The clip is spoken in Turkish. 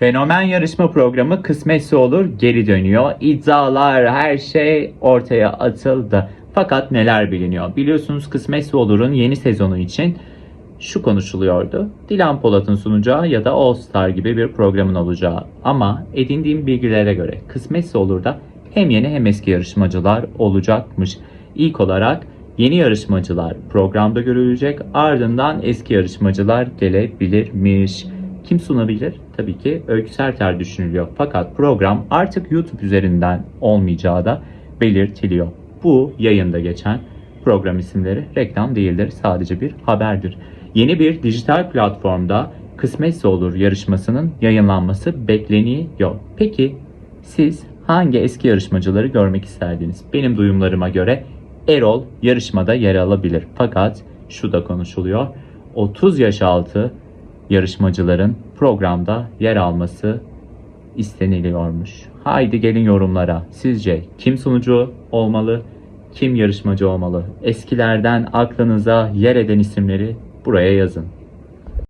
Fenomen yarışma programı kısmetse olur geri dönüyor. İddialar her şey ortaya atıldı. Fakat neler biliniyor? Biliyorsunuz Kısmetse Olur'un yeni sezonu için şu konuşuluyordu. Dilan Polat'ın sunacağı ya da All Star gibi bir programın olacağı. Ama edindiğim bilgilere göre Kısmetse Olur'da hem yeni hem eski yarışmacılar olacakmış. İlk olarak yeni yarışmacılar programda görülecek ardından eski yarışmacılar gelebilirmiş. Kim sunabilir? Tabii ki Öykü Serter düşünülüyor. Fakat program artık YouTube üzerinden olmayacağı da belirtiliyor. Bu yayında geçen program isimleri reklam değildir. Sadece bir haberdir. Yeni bir dijital platformda Kısmetse Olur yarışmasının yayınlanması bekleniyor. Peki siz hangi eski yarışmacıları görmek isterdiniz? Benim duyumlarıma göre Erol yarışmada yer alabilir. Fakat şu da konuşuluyor. 30 yaş altı yarışmacıların programda yer alması isteniliyormuş. Haydi gelin yorumlara. Sizce kim sunucu olmalı? Kim yarışmacı olmalı? Eskilerden aklınıza yer eden isimleri buraya yazın.